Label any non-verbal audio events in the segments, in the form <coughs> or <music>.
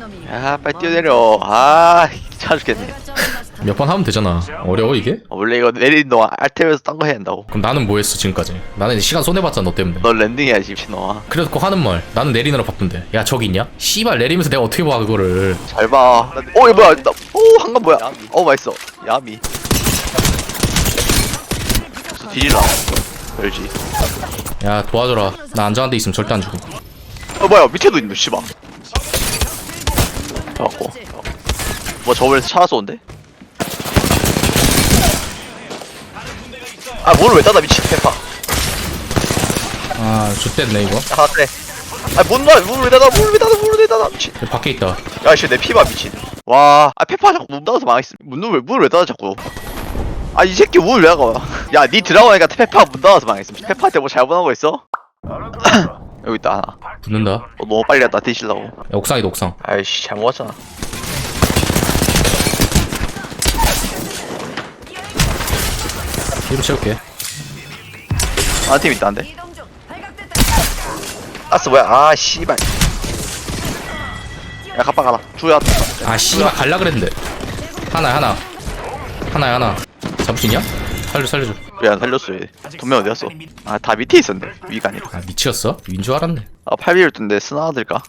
놈이 야 빨리 뛰어내려 아 귀찮아 죽겠네. 몇 번 하면 되잖아. 어려워 이게? 어, 원래 이거 내리는 동안 알테면서 딴 거 해야 한다고 그럼 나는 뭐 했어 지금까지? 나는 이제 시간 손해봤잖아 너 때문에. 너 랜딩해야지 미친놈아 그래도 꼭 하는 말. 나는 내리느라 바쁜데. 야 저기 있냐? 씨발 내리면서 내가 어떻게 봐 그거를. 잘봐 어 이거 뭐야 나, 오 한간 뭐야 어 맛있어 야미 뒤질라 열지 야 도와줘라. 나 안전한 데 있으면 절대 안 죽어. 어 뭐야 밑에도 있네 씨발 잡았고. 뭐 저번에 차 쏘는데? 아 문을 왜 닫아 미친 대파. 아 좋댔네 이거. 아 그래 아문 닫아 문을 왜 닫아 문을 왜 닫아 문을 왜 닫아 미친. 여기 밖에 있다. 야 씨 내 피봐 미친. 와 아 페파 자꾸 문 닫아서 망했어 문을 왜 문을 왜 닫아 자꾸. 아 이 새끼 문을 왜 닫아 야니 들어가니까 페파 문 닫아서 망했어 페파한테 뭐 잘못한 거 있어? <coughs> <coughs> 여기 있다 하나 붙는다. 야, 어, 너무 빨리 갔다 뒤질라고 옥상이다 옥상. 아이씨 잘못 왔잖아 뒤로 채울게. 아팀 있다는데 이동 중. 발각됐다. 아스 뭐야 아 씨발 야 갑바 가라 주야 아 씨발 갈라 그랬는데. 하나 하나. 하나야 하나. 잡을 수 있냐? 살려 살려줘. 왜 안 살렸어 얘 돈명 어디 갔어 아 다 밑에 있었네 위가 아니라 아 미치였어? 윈줄 알았네. 아 8비율 뜬데 스나 들까.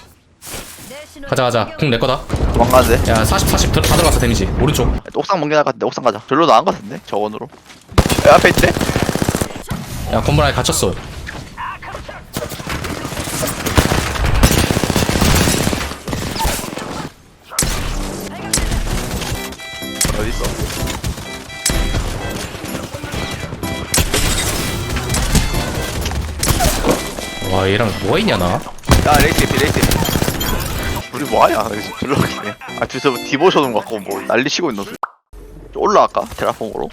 가자 가자. 공내 거다. 도망가는데 야 40, 40 들- 다 들어갔어 데미지. 오른쪽. 옥상 먼게 나갈 같은데 옥상 가자 절로 나간 것 같은데 저원으로 야 앞에 있대 야 건물 안에 갇혔어. 어디 있어 와 얘랑 뭐가 있냐 나? 야 레이스 피 레이스 피 우리 뭐하냐? 여기서 둘러가기네 아 뒤에서 디보션 온것 같고 뭐 난리 치고 있는 소 올라갈까? 테라폼으로?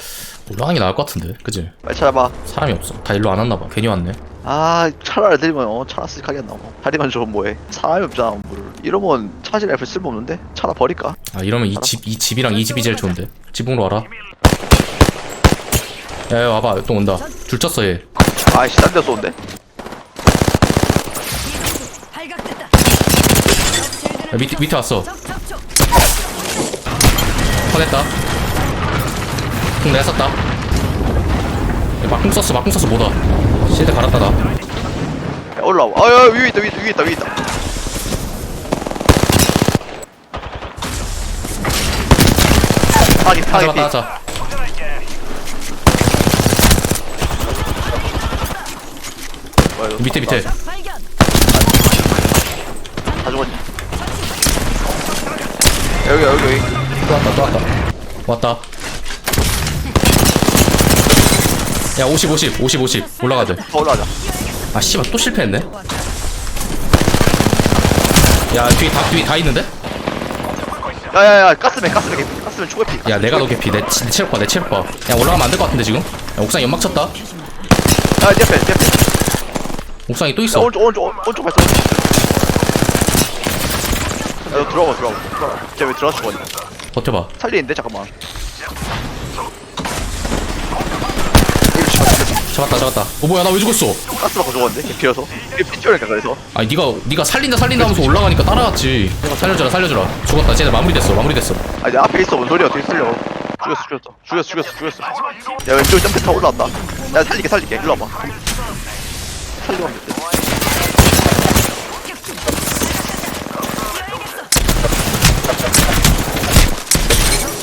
올라가는 게 나을 것 같은데 그지? 빨리 찾아봐. 사람이 없어. 다 일로 안 왔나봐. 괜히 왔네. 아 차라리 들면 어 차라 안 나오고. 다리만 좀 뭐해? 사람이 없잖아 물 이러면 차지 라이플 쓸모없는데? 차라 버릴까? 아 이러면 이 집 이 집이랑 이 집이 제일 좋은데. 지붕으로 와라. 야야 와봐. 또 온다. 줄 쳤어 얘. 아이씨 딴데 쏘는데 발각됐다. 야, 밑에 밑에 왔어. 퍼냈다. 공 내가 썼다. 야, 막공 썼어 막공 썼어 뭐다. 실드 갈았다 나 야 올라와. 아야 위에 있다 위에 있다 위에 있다 위에 있다. 피 하자 뭐야, 이거? 밑에 밑에. 다 죽었니 여기 여기 여기. 또 왔다 또 왔다. 왔다. 야 50 50 50 50 올라가야 더 올라가자. 돼아 씨발 또 실패했네? 야 뒤에 다 뒤에 다 있는데? 야야야 가스맨 가스맨 개피 가스맨 초계피. 야 내가 너 개피. 내, 치- 내 체력 봐내 체력 봐야 올라가면 안 될 것 같은데 지금? 야 옥상 연막 쳤다. 야내 앞에 내 앞에. 옥상이 또야 있어. 오른쪽 오른쪽 오른쪽 발사. 야 너 들어가 들어가 들어가. 쟤왜 들어가 죽었니 버텨봐. 살리는데 잠깐만. 잡았다 잡았다. 어 뭐야 나 왜 죽었어? 가스 받고 죽었는데? 개피여서? 이게 피튀어니까 그래서? 아니 니가 니가 살린다 살린다 하면서 올라가니까 따라갔지. 살려줘라 살려줘라. 죽었다. 쟤네 마무리됐어 마무리됐어. 아니 내 앞에 있어. 뭔 소리야? 어떻게 살려. 죽였어 죽였어. 죽였어 죽였어 죽였어. 야 왼쪽 점프 타 올라왔다. 야 살릴게 살릴게. 일로 와봐. 살리고 하면 됐대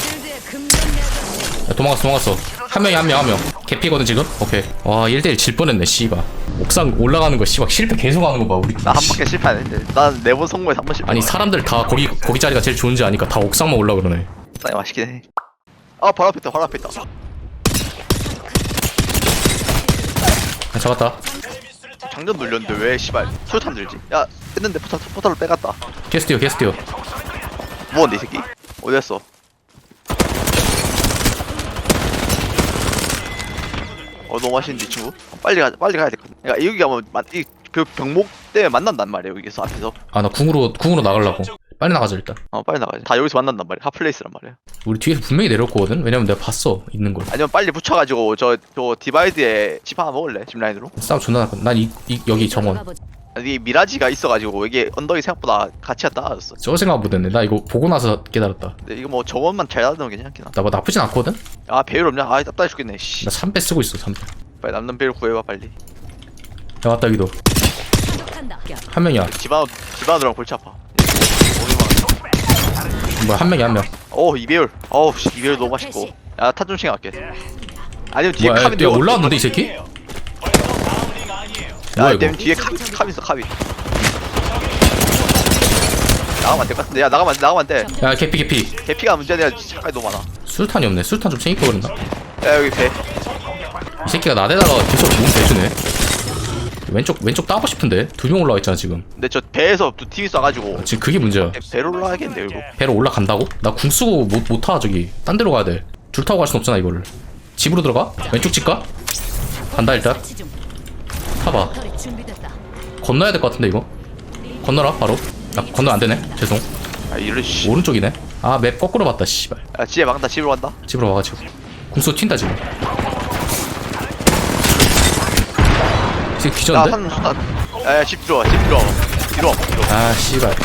실드에 금전 내전. 야, 도망갔어 도망갔어. 한 명이 한 명 한 명. 개피거든 지금? 오케이. 와 1대1 질 뻔했네 씨발. 옥상 올라가는 거 씨발. 실패 계속 하는 거봐 우리. 나한 바퀴 실패 안 했는데. 난네번 성공해서 한번 실패 아니 사람들 다 거기 거기 자리가 제일 좋은지 아니까 다 옥상만 올라 그러네. 싸이 맛있긴 해 아 바로 앞에 있다 바로 앞에 있다. 야, 잡았다. 장전 눌렸는데 왜 씨발. 수류탄 들지? 야 했는데 포탈, 포탈로 빼갔다. 게스트요 게스트요 뭐한데 이 새끼. 어디 갔어 어 너무 맛있는데 이 친구? 어, 빨리 가 빨리 가야 될거든 그러니까 여기 가면 이그 병목 때문에 만난단 말이야 여기서 앞에서. 아 나 궁으로 궁으로 나가려고. 빨리 나가자 일단. 어 빨리 나가야지 다 여기서 만난단 말이야. 핫플레이스란 말이야. 우리 뒤에서 분명히 내렸거든? 왜냐면 내가 봤어 있는 걸. 아니면 빨리 붙여가지고 저, 저 디바이드에 집 하나 먹을래? 집 라인으로? 싸움 존나 나거든 난 이, 이, 여기 정원 아니 미라지가 있어가지고 이게 언덕이 생각보다 가치가 따라졌어. 저 생각 못했네. 나 이거 보고 나서 깨달았다. 근데 이거 뭐 정원만 잘 놔두면 괜찮긴 나. 뭐 나쁘진 않거든? 하아 배율 없냐? 아 답답해 죽겠네. 씨. 나 3배 쓰고 있어 3배 빨리 남는 배율 구해봐 빨리. 야 왔다. 야, 한 명이야. 집안 집안으로랑 골치 아파. 뭐야 한 명이 한 명. 오 이배율. 어우 씨 이배율 너무 맛있고. 야 타좀 챙겨갈게. 아니면 뒤에 뭐야 야, 올라왔는데 이 새끼? 뭐야 야 이거 님 뒤에 카빈 있어 카빈 나가면 안 될 것 같은데 야 나가면 안 돼, 나가면 안 돼 야 개피 개피 개피가 문제야 내가 차까지 너무 많아 수류탄이 없네 수류탄 좀 챙길 거 그랬나? 야 여기 배 이 새끼가 나대다가 계속 몸 대주네 왼쪽 왼쪽 따고 싶은데 두 명 올라와 있잖아 지금 근데 저 배에서 두 팀이 쏴가지고 지금 그게 문제야 배로 올라가겠는데 이거 배로 올라간다고? 나 궁 쓰고 못, 못 타, 저기. 딴 데로 가야 돼. 줄 타고 갈 순 없잖아, 이거를. 집으로 들어가? 왼쪽 집 가? 간다, 일단. 타봐. 건너야 될 것 같은데, 이거. 건너라, 바로. 아, 건너 안 되네. 죄송. 아 이래 씨 오른쪽이네. 아, 맵 거꾸로 봤다, 씨발. 야 지혜 막다 집으로 간다 집으로 와가지고. 궁수 튄다, 지금. 지금 야 기절인데? 산 수단 야집 들어와 집 들어와 뒤로 와 뒤로 와. 아, 씨발.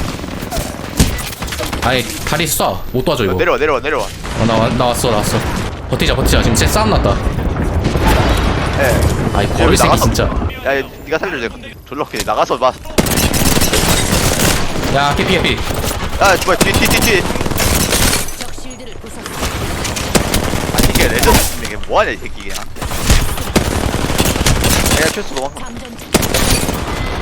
아니, 다리 쏴. 못 도와줘, 이거. 내려와 내려와 내려와 어, 나, 와- 나 왔어, 나 왔어. 버티자, 버티자. 지금 쟤 싸움 났다. 예 아이, 버릴 새끼, 나가서- 진짜. 야 얘, 니가 살려줘 졸라 웃기네 나가서 막 야, 개피, 개피. 야, 뭐야, 뒤, 뒤, 뒤, 뒤. 아니, 이게 레전드 이게 뭐하냐, 이 새끼, 그냥. 내가 최소 도망가. 감전 중.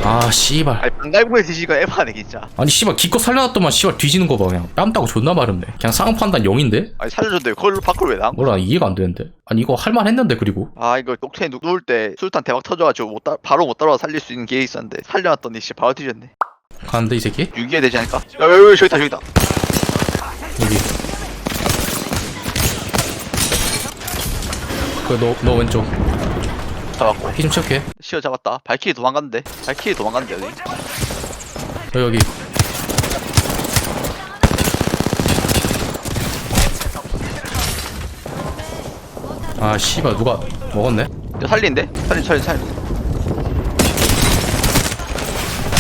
아, 씨발. 방갈고에 드시니까 에바네, 진짜. 아니 씨발 기껏 살려놨더만 씨발 뒤지는 거 봐 그냥 뺨 따고 존나 마렵네 그냥 상황 판단 0인데? 아니, 살려줬는데, 그걸 밖으로 왜 나온 거야? 몰라 이해가 안 되는데 아니 이거 할만 했는데 그리고 아, 이거 녹테인 누울 때 술탄 대박 터져가지고 못 따, 바로 못 따라와 살릴 수 있는 기회 있었는데, 살려놨더니, 씨, 바로 뒤졌네. 가는데 이 새끼? 유기해 되지 않을까? 야, 여기, 여기, 저기다, 저기다. 여기 그너 너 왼쪽 잡았고. 피좀 채울게 시어 잡았다. 발키리 도망갔는데? 발키리 도망갔는데, 여기. 여기 여기 아 씨발 누가 먹었네 야, 살린데? 살린, 살린, 살린.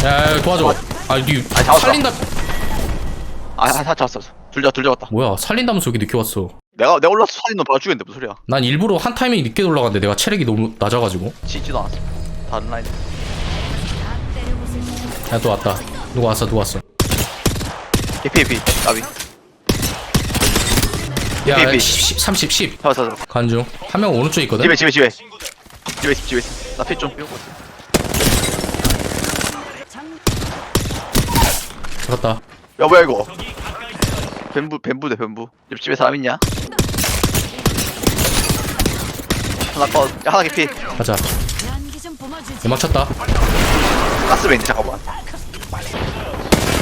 야, 야 도와줘 아니 니 아니, 잡았어. 살린다 아, 아, 다 잡았어. 둘 잡, 둘 잡았다. 뭐야 살린다면서 여기 늦게 왔어 내가, 내가 올라서 바로 죽였는데, 무슨 소리야. 난 일부러 한 타이밍 늦게 올라갔는데 내가 체력이 너무 낮아가지고 지지도 않았어. 다른 라인. 야 또 왔다 누가 왔어 누가 왔어 개피, 개피. 까비. 야 삐삐. 10, 10, 30 10 잡았어, 잡았어. 간중 한 명 오른쪽에 있거든 집에 집에 집에 집에 있어 집에 있어 나피좀. 잡았다 야 뭐야 이거 뱀부 뱀부대 뱀부 옆집에 사람 있냐 하나 컷. 야, 하나 개피. 가자. 연기 좀 뿜어주지. 음악 쳤다. 가스베인데 잠깐만.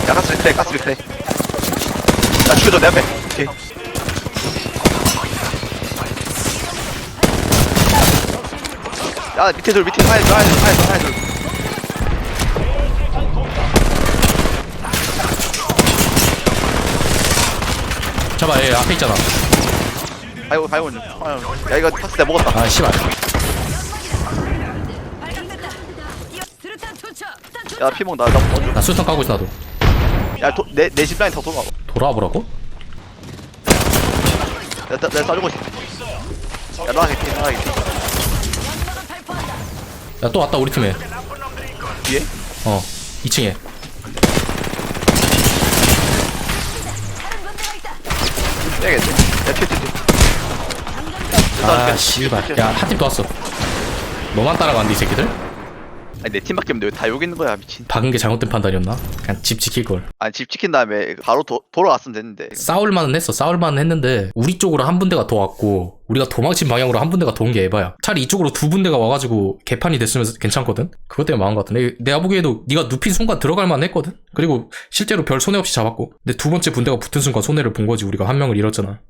야 가스베 크래 가스베 크래 야 죽여줘 내 앞에. 오케이. 야 밑에 둘 밑에 하나 둘 하나 둘 하나 둘 하나. 둘 잡아 얘 앞에 있잖아 아이고 아이고 아이고. 야 이거 탔을 때 먹었다 아 씨발. 야 피몽 나나 먼저 나 수류탄 까고 있어 나도 야내내 집 라인 더 돌아와 돌아와 보라고? 내가 내가 쏴주고 있어 야 나가 개피 나가 개피. 야 또 왔다 우리 팀에 뒤에 어 2층에 다른 군대가 있다. 빼야겠네 야 튀어 튀어 튀어 아 씨발. 야 한 팀 더 왔어. 너만 따라가는데 이 새끼들? 아니 내 팀밖에 없는데 왜 다 여기 있는 거야 미친. 박은 게 잘못된 판단이었나? 그냥 집 지킬걸. 아니 집 지킨 다음에 바로 도, 돌아왔으면 됐는데. 싸울만은 했어 싸울만은 했는데 우리 쪽으로 한 분대가 더 왔고 우리가 도망친 방향으로 한 분대가 더 온 게 에바야. 차라리 이쪽으로 두 분대가 와가지고 개판이 됐으면 괜찮거든? 그것 때문에 망한 것 같은데. 내가 보기에도 네가 눕힌 순간 들어갈 만 했거든? 그리고 실제로 별 손해 없이 잡았고. 근데 두 번째 분대가 붙은 순간 손해를 본 거지. 우리가 한 명을 잃었잖아